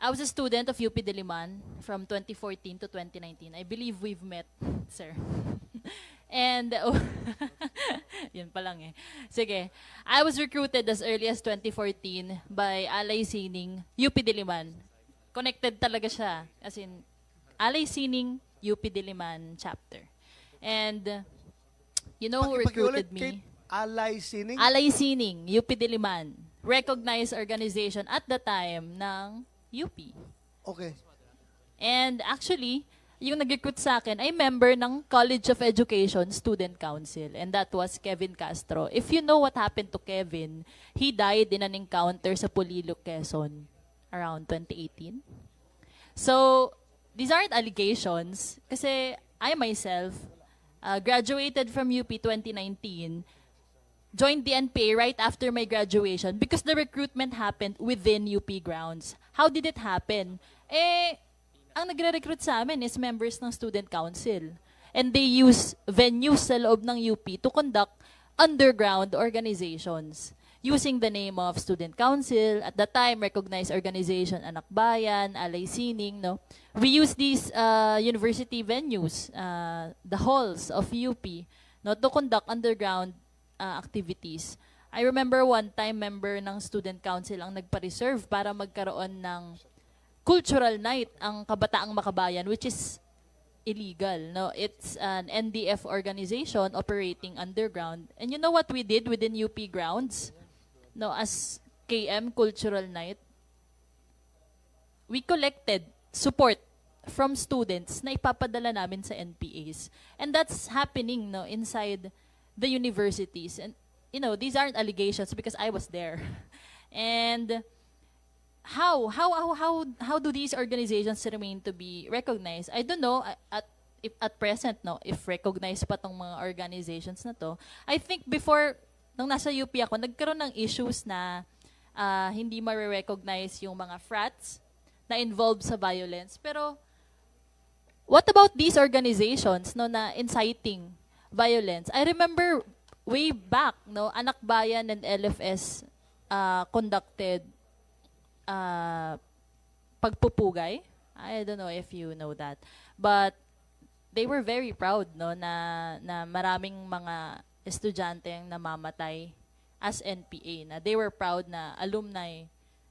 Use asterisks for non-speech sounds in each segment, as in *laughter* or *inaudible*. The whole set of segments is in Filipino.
I was a student of UP Diliman from 2014 to 2019. I believe we've met, sir. *laughs* And, oh, *laughs* yun pa lang eh. Sige. I was recruited as early as 2014 by Alay Sining, UP Diliman. Connected talaga siya. As in, Alay Sining, UP Diliman chapter. And, you know who recruited me? Alay Sining? Alay Sining, UP Diliman. Recognized organization at the time ng UP. okay. And actually, yung nag-recruit sa akin ay member ng College of Education Student Council. And that was Kevin Castro. If you know what happened to Kevin, he died in an encounter sa Pulilo, Quezon around 2018. So, these aren't allegations kasi I myself uh, graduated from UP 2019 joined the NPA right after my graduation because the recruitment happened within UP grounds. How did it happen? Eh, ang nagre-recruit sa amin is members ng student council. And they use venues sa loob ng UP to conduct underground organizations using the name of student council, at the time recognized organization Anak Bayan, Alay Sining, no. We use these uh, university venues, uh, the halls of UP, no, to conduct underground uh, activities. I remember one time member ng student council ang nagpa-reserve para magkaroon ng cultural night ang Kabataang Makabayan which is illegal no? It's an NDF organization operating underground. And you know what we did within UP grounds? No as KM Cultural Night we collected support from students na ipapadala namin sa NPAs and that's happening no inside the universities and you know these aren't allegations because I was there *laughs* and how how how how how do these organizations remain to be recognized? I don't know uh, at if at present no if recognized pa tong mga organizations na to. I think before nung nasa UP ako nagkaroon ng issues na ah, hindi ma-recognize yung mga frats na involved sa violence. Pero what about these organizations no na inciting violence? I remember way back no Anak Bayan and LFS uh, conducted uh, pagpupugay. I don't know if you know that. But they were very proud no na na maraming mga estudyante ang namamatay as NPA na they were proud na alumni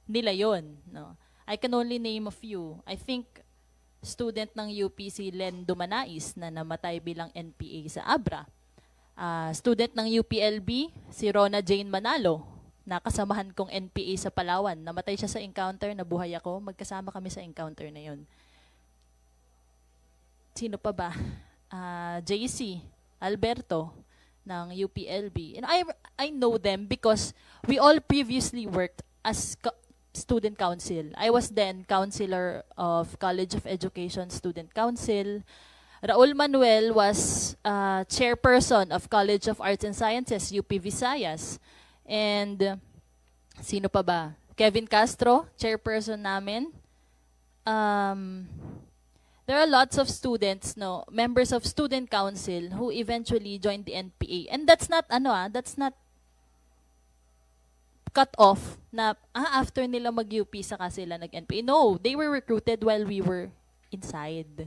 nila yon no I can only name a few I think student ng UP si Len Dumanais na namatay bilang NPA sa Abra Ah, student ng UPLB si Rona Jane Manalo nakasamahan kong NPA sa Palawan. Namatay siya sa encounter, nabuhay ako. Magkasama kami sa encounter na yon. Sino pa ba? Ah, JC, Alberto, ng UPLB. And I, I know them because we all previously worked as student council. I was then counselor of College of Education Student Council. Raul Manuel was uh, chairperson of College of Arts and Sciences, UP Visayas. And sino pa ba? Kevin Castro, chairperson namin. Um, there are lots of students, no, members of student council who eventually joined the NPA. And that's not ano ah, that's not cut off na ah, after nila mag-UP saka sila nag-NPA. No, they were recruited while we were inside.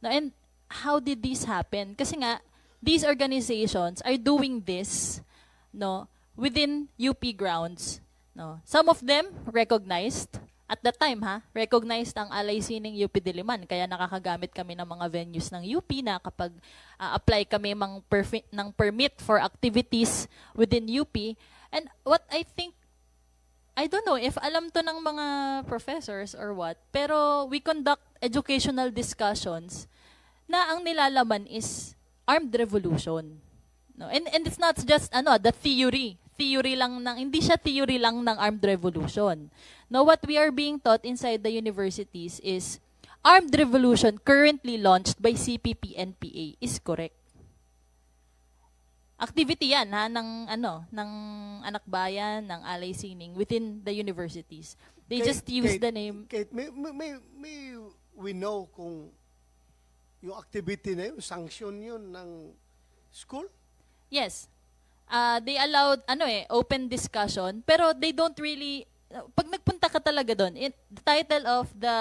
No, and how did this happen? Kasi nga, these organizations are doing this, no, within UP grounds. No. Some of them recognized at the time ha, recognized ang Alay Sining UP Diliman kaya nakakagamit kami ng mga venues ng UP na kapag ah, apply kami mang perfi- ng permit for activities within UP. And what I think I don't know if alam to ng mga professors or what, pero we conduct educational discussions na ang nilalaman is armed revolution. No? And, and it's not just ano, the theory. Theory lang ng, hindi siya theory lang ng armed revolution. No, what we are being taught inside the universities is armed revolution currently launched by CPP-NPA is correct. Activity yan ha ng ano ng anak bayan ng Alay Sining within the universities. They Kate- just use Kate- the name Kate, may, may, may, we know kung yung activity na yun, sanction yun ng school? Yes. Uh, they allowed, ano eh, open discussion, pero they don't really pag nagpunta ka talaga doon, the title of the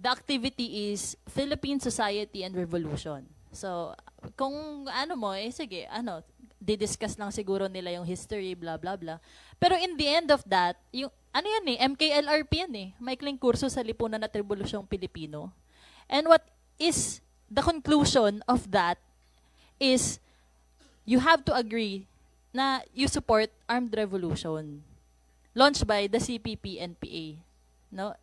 the activity is Philippine Society and Revolution. So, kung ano mo, eh sige, ano, didiscuss lang siguro nila yung history, blah, blah, blah. Pero in the end of that, yung, ano yan eh, MKLRP yan eh, maikling kurso sa lipunan at revolusyong Pilipino. And what is the conclusion of that is you have to agree na you support armed revolution launched by the CPP NPA. No?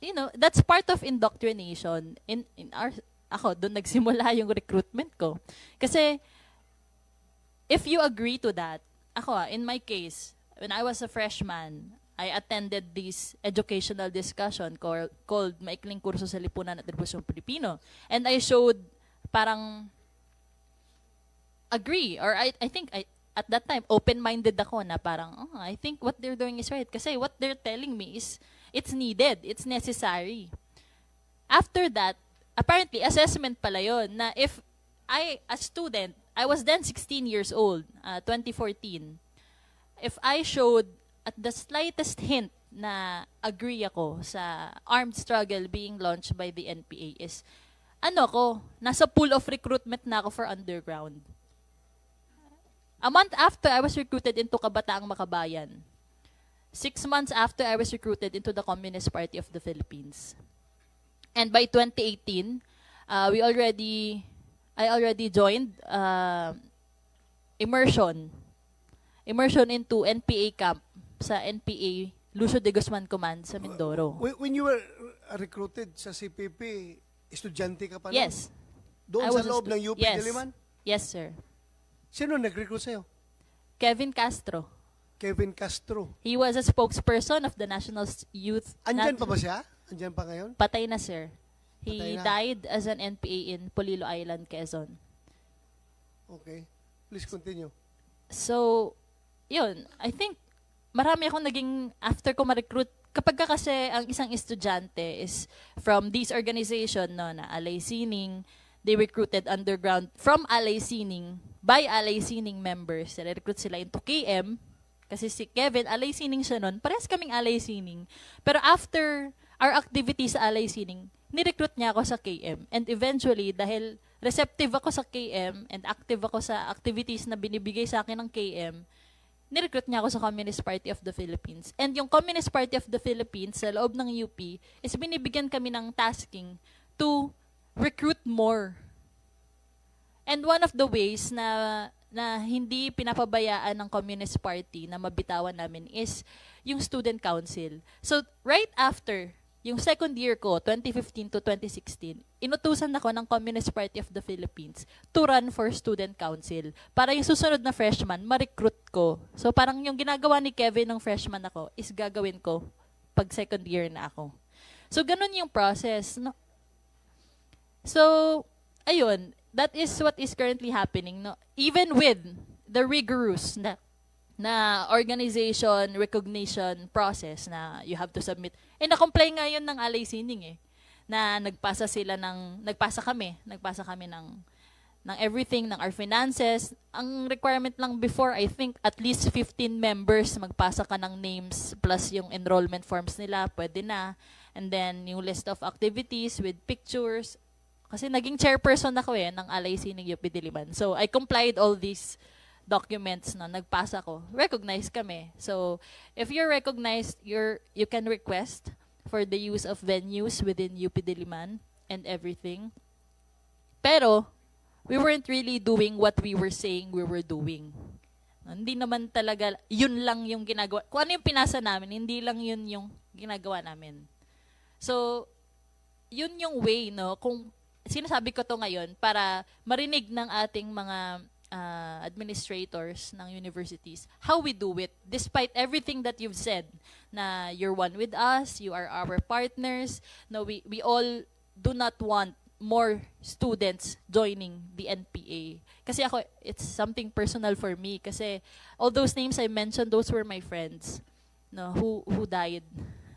You know, that's part of indoctrination in in our ako doon nagsimula *laughs* yung recruitment ko. Kasi if you agree to that, ako ah, in my case, when I was a freshman, I attended this educational discussion called, called Maikling Kurso sa Lipunan at Revolusyong Pilipino. And I showed parang agree or I I think I at that time open-minded ako na parang oh, I think what they're doing is right kasi what they're telling me is it's needed, it's necessary. After that, apparently assessment pala yon na if I a student, I was then 16 years old, uh, 2014. If I showed at the slightest hint na agree ako sa armed struggle being launched by the NPA is ano ko, nasa pool of recruitment na ako for underground. A month after, I was recruited into Kabataang Makabayan. Six months after, I was recruited into the Communist Party of the Philippines. And by 2018, uh, we already, I already joined uh, immersion. Immersion into NPA camp sa NPA Lucio de Guzman Command sa Mindoro. When, you were recruited sa CPP, estudyante ka pa? Yes. Doon I sa loob ng UP yes. Diliman? Yes, sir. Sino nag-recruit sa'yo? Kevin Castro. Kevin Castro. He was a spokesperson of the National Youth. Andyan Nat- pa ba siya? Andyan pa ngayon? Patay na, sir. He Patay na. died as an NPA in Polilo Island, Quezon. Okay. Please continue. So, yun. I think marami akong naging, after ko ma-recruit, kapag ka kasi ang isang estudyante is from this organization, no, na Alay Sining, they recruited underground from Alay Sining, by Alay Sining members. Recruit sila into KM, kasi si Kevin, Alay Sining siya nun. Parehas kaming Alay Sining. Pero after our activities sa Alay Sining, nirecruit niya ako sa KM. And eventually, dahil receptive ako sa KM and active ako sa activities na binibigay sa akin ng KM, nirecruit niya ako sa Communist Party of the Philippines. And yung Communist Party of the Philippines sa loob ng UP is binibigyan kami ng tasking to recruit more. And one of the ways na na hindi pinapabayaan ng Communist Party na mabitawan namin is yung student council. So right after yung second year ko, 2015 to 2016, inutusan ako ng Communist Party of the Philippines to run for student council para yung susunod na freshman, ma-recruit ko. So parang yung ginagawa ni Kevin ng freshman ako is gagawin ko pag second year na ako. So ganun yung process. No? So, ayun, that is what is currently happening. No? Even with the rigorous na, na organization recognition process na you have to submit. Eh, na-comply nga yun ng Alay Sining eh. Na nagpasa sila ng, nagpasa kami, nagpasa kami ng, ng everything, ng our finances. Ang requirement lang before, I think, at least 15 members, magpasa ka ng names plus yung enrollment forms nila, pwede na. And then, yung list of activities with pictures. Kasi naging chairperson ako eh, ng Alay Sining UP Diliman. So, I complied all these documents na nagpasa ko. Recognized kami. So, if you're recognized, you're, you can request for the use of venues within UP Diliman and everything. Pero, we weren't really doing what we were saying we were doing. Hindi naman talaga, yun lang yung ginagawa. Kung ano yung pinasa namin, hindi lang yun yung ginagawa namin. So, yun yung way, no? Kung sinasabi ko to ngayon para marinig ng ating mga uh, administrators ng universities how we do it despite everything that you've said na you're one with us, you are our partners, no we we all do not want more students joining the NPA. Kasi ako, it's something personal for me. Kasi all those names I mentioned, those were my friends no, who, who died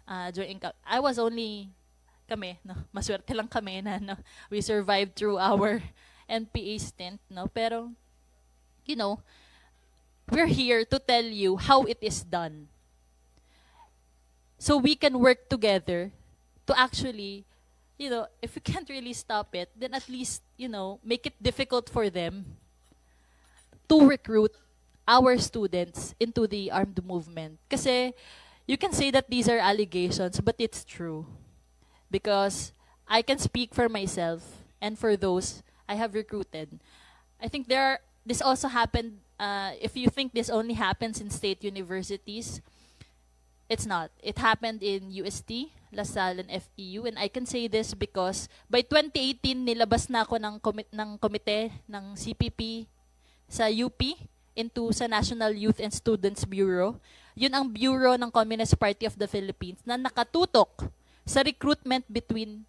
uh, during, I was only, kami, no, maswerte lang kami na no, we survived through our NPA stint, no, pero, you know, we're here to tell you how it is done. so we can work together to actually, you know, if we can't really stop it, then at least, you know, make it difficult for them to recruit our students into the armed movement. Kasi you can say that these are allegations, but it's true. Because I can speak for myself and for those I have recruited. I think there are, this also happened, uh, if you think this only happens in state universities, it's not. It happened in UST, LaSalle, and FEU. And I can say this because by 2018, nilabas na ako ng, komi- ng komite ng CPP sa UP into sa National Youth and Students Bureau. Yun ang bureau ng Communist Party of the Philippines na nakatutok sa recruitment between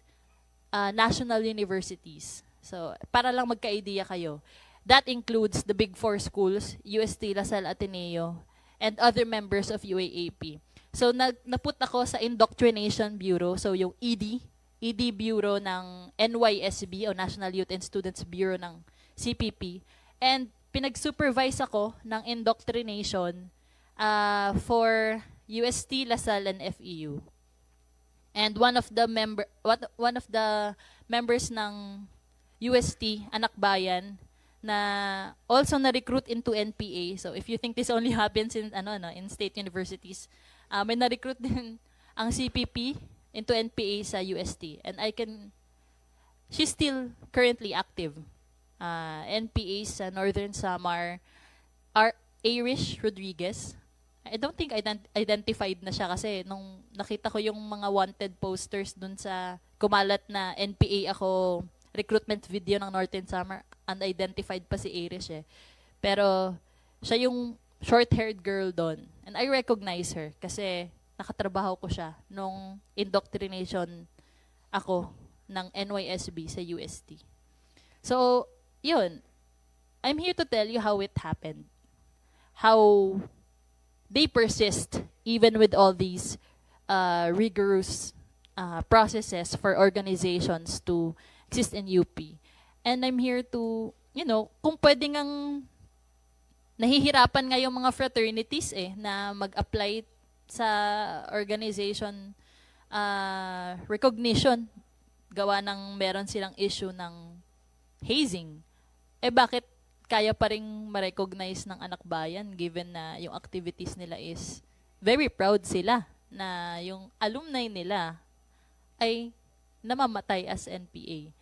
uh, national universities. So, para lang magka-idea kayo. That includes the big four schools, UST, LaSalle, Ateneo, and other members of UAAP. So, nag, naput ako sa Indoctrination Bureau, so yung ED, ED Bureau ng NYSB, o National Youth and Students Bureau ng CPP. And pinag-supervise ako ng indoctrination uh, for UST, LaSalle, and FEU. And one of the member what one of the members ng UST Anak Bayan na also na-recruit into NPA. So if you think this only *laughs* happens in ano no in state universities, uh, may na-recruit *laughs* din ang CPP into NPA sa UST. And I can she's still currently active. Uh, NPA sa Northern Samar are Irish Rodriguez. I don't think ident- identified na siya kasi nung nakita ko yung mga wanted posters dun sa kumalat na NPA ako recruitment video ng Northern Summer, unidentified pa si Irish eh. Pero siya yung short-haired girl doon. And I recognize her kasi nakatrabaho ko siya nung indoctrination ako ng NYSB sa UST. So, yun. I'm here to tell you how it happened. How they persist even with all these uh, rigorous uh, processes for organizations to exist in UP. And I'm here to, you know, kung pwede ngang nahihirapan nga yung mga fraternities eh na mag-apply sa organization uh, recognition gawa ng meron silang issue ng hazing. Eh bakit kaya pa rin ma-recognize ng anak bayan given na yung activities nila is very proud sila na yung alumni nila ay namamatay as NPA.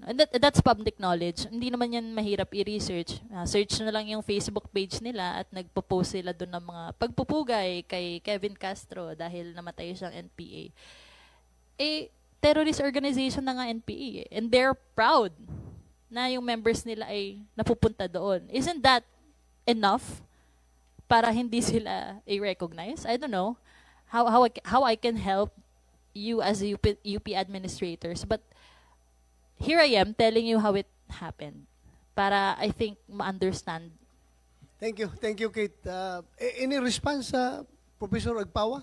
That, that's public knowledge. Hindi naman yan mahirap i-research. Uh, search na lang yung Facebook page nila at nagpo-post sila doon ng mga pagpupugay kay Kevin Castro dahil namatay siyang NPA. Eh, terrorist organization na nga NPA eh. And they're proud na yung members nila ay napupunta doon. Isn't that enough para hindi sila i-recognize? I don't know how how I, how I can help you as UP, UP administrators, but here I am telling you how it happened para I think ma-understand. Thank you. Thank you, Kate. Uh, any response sa Professor Agpawa?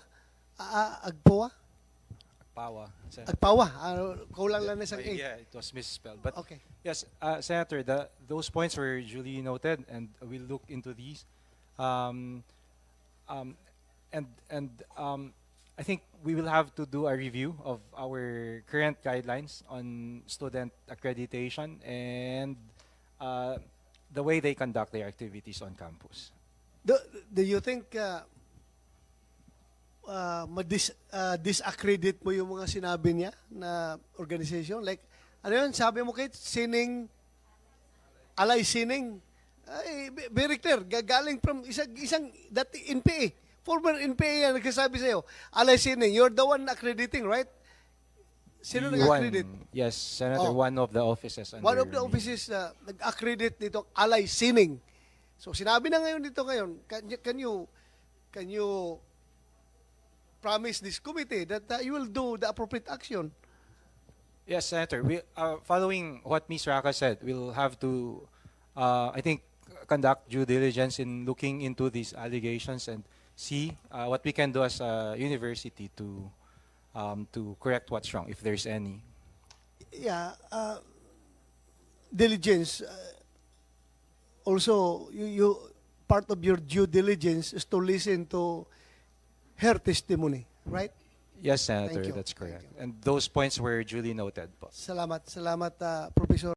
Ah, Agpawa? Sen- Agpawa. Uh, kulang lang na isang Uh, yeah, it was misspelled. But Okay. yes, uh, Senator, the, those points were duly noted, and we'll look into these. Um, um, and and um, I think we will have to do a review of our current guidelines on student accreditation and uh, the way they conduct their activities on campus. Do, do you think uh, uh, madis, uh, disaccredit mo yung mga sinabi niya na organization? Like, ano yun? Sabi mo, Kate, sining, alay sining. Ay, very clear. Gagaling from isang, isang dati NPA. Former NPA yan nagsasabi sa'yo. Alay sining, you're the one accrediting, right? Sino nag-accredit? one- Yes, Senator, Oh. one of the offices. One of under the me. offices na nag-accredit nito, Alay Sining. So sinabi na ngayon dito ngayon, can, you- can you can you promise this committee that uh, you will do the appropriate action? Yes, Senator. We, uh, following what Ms. Raka said, we'll have to, uh, I think, conduct due diligence in looking into these allegations and see uh, what we can do as a university to um, to correct what's wrong, if there's any. Yeah, uh, diligence. Uh, also, you, you part of your due diligence is to listen to her testimony. Right? Yes, Senator, that's correct. And those points were duly noted po. Salamat, salamat, uh, Professor